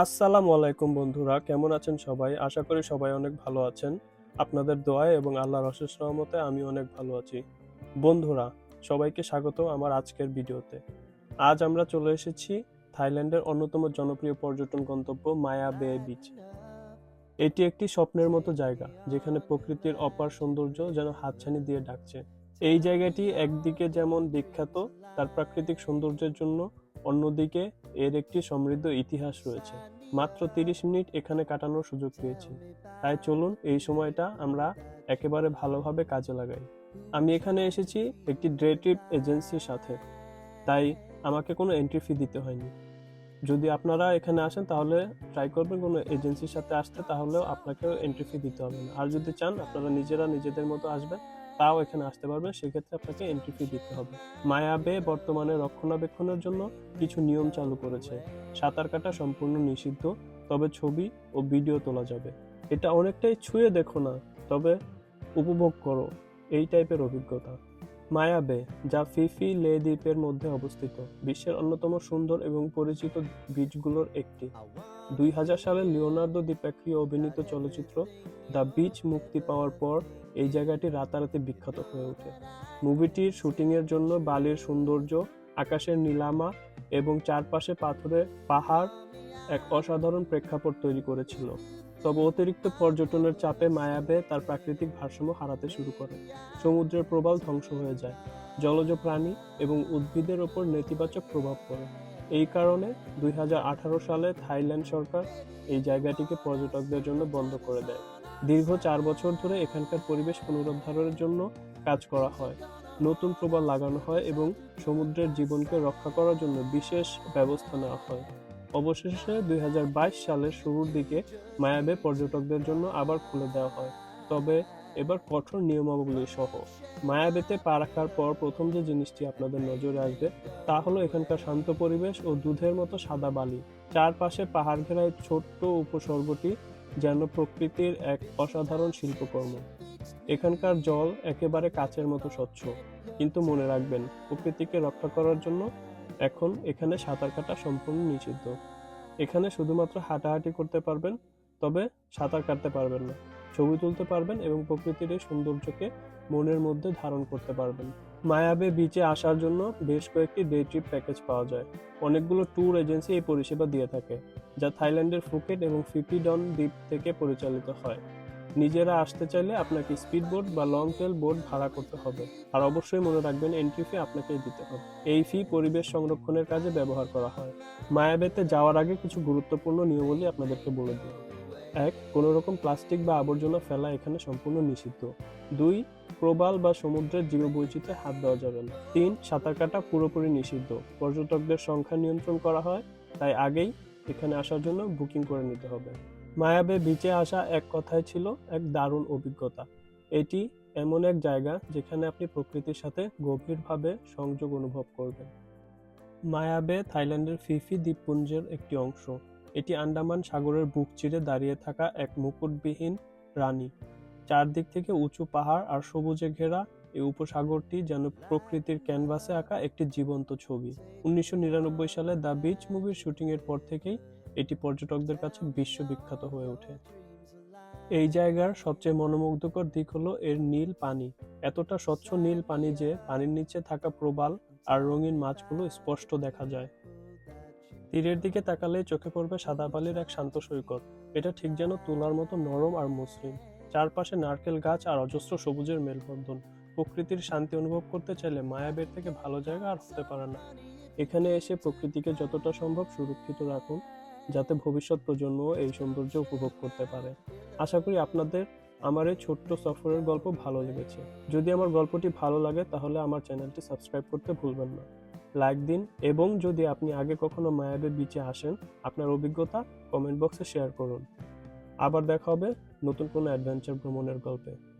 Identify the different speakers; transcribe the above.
Speaker 1: আসসালামু আলাইকুম বন্ধুরা, কেমন আছেন সবাই? আশা করি সবাই অনেক ভালো আছেন। আপনাদের দোয়ায় এবং আল্লাহর অশেষ রহমতে আমি অনেক ভালো আছি। বন্ধুরা, সবাইকে স্বাগত আমার আজকের ভিডিওতে। আজ আমরা চলে এসেছি থাইল্যান্ডের অন্যতম জনপ্রিয় পর্যটন গন্তব্য মায়া বে বিচ। এটি একটি স্বপ্নের মতো জায়গা, যেখানে প্রকৃতির অপার সৌন্দর্য যেন হাতছানি দিয়ে ডাকছে। এই জায়গাটি একদিকে যেমন বিখ্যাত, তার প্রাকৃতিক সৌন্দর্যের জন্য অন্যদিকে, এর একটি সমৃদ্ধ ইতিহাস রয়েছে। মাত্র তিরিশ মিনিট এখানে কাটানোর সুযোগ পেয়েছি। তাই চলুন এই সময়টা আমরা একেবারে ভালোভাবে কাজে লাগাই। আমি এখানে এসেছি একটি ডে এজেন্সির সাথে। তাই আমাকে কোনো এন্ট্রি ফি দিতে হয়নি। যদি আপনারা এখানে আসেন, তাহলে ট্রাই করবেন কোনো এজেন্সির সাথে আসতে। তাহলেও আপনাকে এন্ট্রি ফি দিতে হবে না। আর যদি চান, আপনারা নিজেরা নিজেদের মতো আসবেন। তাও এখানে আসতে পারবে, সেক্ষেত্রে আপনাকে এন্ট্রি ফি দিতে হবে। মায়াবে বর্তমানে রক্ষণাবেক্ষণের জন্য কিছু নিয়ম চালু করেছে। সাঁতার কাটা সম্পূর্ণ নিষিদ্ধ, তবে ছবি ও ভিডিও তোলা যাবে। এটা অনেকটাই ছুঁয়ে দেখো না, তবে উপভোগ করো। এই টাইপের অভিজ্ঞতা। মায়া বে যা ফিফি লে দ্বীপের মধ্যে অবস্থিত, বিশ্বের অন্যতম সুন্দর এবং পরিচিত বিচগুলোর একটি। দুই হাজার সালে লিওনার্দো ডিপ্যাক্রিও অভিনীত চলচ্চিত্র দ্য বিচ মুক্তি পাওয়ার পর এই জায়গাটি রাতারাতি বিখ্যাত হয়ে ওঠে। মুভিটির শুটিংয়ের জন্য বালির সৌন্দর্য, আকাশের নীলামা এবং চারপাশে পাথরের পাহাড় এক অসাধারণ প্রেক্ষাপট তৈরি করেছিল। তবে অতিরিক্ত পর্যটনের চাপে মায়াবে তার প্রাকৃতিক ভারসাম্য হারাতে শুরু করে। সমুদ্রের প্রবাল ধ্বংস হয়ে যায়। জলজ প্রাণী এবং উদ্ভিদের ওপর নেতিবাচক প্রভাব পড়ে। এই কারণে দুই হাজার আঠারো সালে থাইল্যান্ড সরকার এই জায়গাটিকে পর্যটকদের জন্য বন্ধ করে দেয়। দীর্ঘ চার বছর ধরে এখানকার পরিবেশ পুনরুদ্ধারের জন্য কাজ করা হয়। নতুন প্রবাল লাগানো হয় এবং সমুদ্রের জীবনকে রক্ষা করার জন্য বিশেষ ব্যবস্থা নেওয়া হয়। অবশেষে দুই সালের শুরুর দিকে মায়াবে পর্যটকদের জন্য আবার খুলে দেওয়া হয়। তবে এবার কঠোর নিয়মাবলী সহ। মায়াবেতে পা রাখার পর প্রথম যে জিনিসটি আপনাদের নজরে আসবে, তা হলো এখানকার শান্ত পরিবেশ ও দুধের মতো সাদা বালি। চারপাশে পাহাড় ঘেরা এই ছোট্ট উপসর্গটি যেন প্রকৃতির এক অসাধারণ শিল্পকর্ম। এখানকার জল একেবারে কাচের মতো স্বচ্ছ। কিন্তু মনে রাখবেন, প্রকৃতিকে রক্ষা করার জন্য এখন এখানে সাঁতার কাটা সম্পূর্ণ নিষিদ্ধ। এখানে শুধুমাত্র হাঁটাহাঁটি করতে পারবেন, তবে সাঁতার কাটতে পারবেন না। ছবি তুলতে পারবেন এবং প্রকৃতির এই সৌন্দর্যকে মনের মধ্যে ধারণ করতে পারবেন। মায়াবে বিচে আসার জন্য বেশ কয়েকটি ডে ট্রিপ প্যাকেজ পাওয়া যায়। অনেকগুলো ট্যুর এজেন্সি এই পরিষেবা দিয়ে থাকে, যা থাইল্যান্ডের ফুকেট এবং ফিপিডন দ্বীপ থেকে পরিচালিত হয়। নিজেরা আসতে চাইলে আপনাকে স্পিড বোট বা লং টেল বোট ভাড়া করতে হবে। আর অবশ্যই মনে রাখবেন এন্ট্রি ফি আপনাকেই দিতে হবে। এই ফি পরিবেশ সংরক্ষণের কাজে ব্যবহার করা হয়। মায়াবেতে যাওয়ার আগে কিছু গুরুত্বপূর্ণ নিয়মাবলী আপনাদেরকে বলে দিই। এক, কোনো রকম প্লাস্টিক বা আবর্জনা ফেলা এখানে সম্পূর্ণ নিষিদ্ধ। দুই, প্রবাল বা সমুদ্রের জীববৈচিত্র্যে হাত দেওয়া যাবে না। তিন, সাঁতার কাটা পুরোপুরি নিষিদ্ধ। পর্যটকদের সংখ্যা নিয়ন্ত্রণ করা হয়। তাই আগেই এখানে আসার জন্য বুকিং করে নিতে হবে। মায়াবে বিচে আসা এক কথায় ছিল এক দারুণ অভিজ্ঞতা। এটি এমন এক জায়গা যেখানে আপনি প্রকৃতির সাথে গভীরভাবে সংযোগ অনুভব করবেন। মায়াবে থাইল্যান্ডের ফিফি দ্বীপপুঞ্জের একটি অংশ। এটি আন্দামান সাগরের বুক চিরে দাঁড়িয়ে থাকা এক মুকুটবিহীন রানী। চারদিক থেকে উঁচু পাহাড় আর সবুজে ঘেরা এই উপসাগরটি যেন প্রকৃতির ক্যানভাসে আঁকা একটি জীবন্ত ছবি। উনিশশো নিরানব্বই সালে দ্য বিচ মুভির শুটিংয়ের পর থেকেই এটি পর্যটকদের কাছে বিশ্ববিখ্যাত হয়ে ওঠে। এই জায়গার সবচেয়ে মনোমুগ্ধকর দিক হলো এর নীল পানি। এতটা স্বচ্ছ নীল পানি যে পানির নিচে থাকা প্রবাল আর রঙিন মাছগুলো স্পষ্ট দেখা যায়। তীরের দিকে তাকালে চোখে পড়বে সাদা বালির এক শান্ত সৈকত। এটা ঠিক যেন তুলার মতো নরম আর মসৃণ। চারপাশে নারকেল গাছ আর অজস্র সবুজের মেলবন্ধন। প্রকৃতির শান্তি অনুভব করতে চাইলে মায়াবের থেকে ভালো জায়গা আর হতে পারে না। এখানে এসে প্রকৃতিকে যতটা সম্ভব সুরক্ষিত রাখুন যাতে ভবিষ্যৎ প্রজন্ম এই সৌন্দর্য উপভোগ করতে পারে। আশা করি আপনাদের আমার এই ছোট্ট সফরের গল্প ভালো লেগেছে। যদি আমার গল্পটি ভালো লাগে, তাহলে আমার চ্যানেলটি সাবস্ক্রাইব করতে ভুলবেন না। লাইক দিন এবং যদি আপনি আগে কখনো মায়াবে বিচে আসেন, আপনার অভিজ্ঞতা কমেন্ট বক্সে শেয়ার করুন। আবার দেখা হবে নতুন কোনো অ্যাডভেঞ্চার ভ্রমণের গল্পে।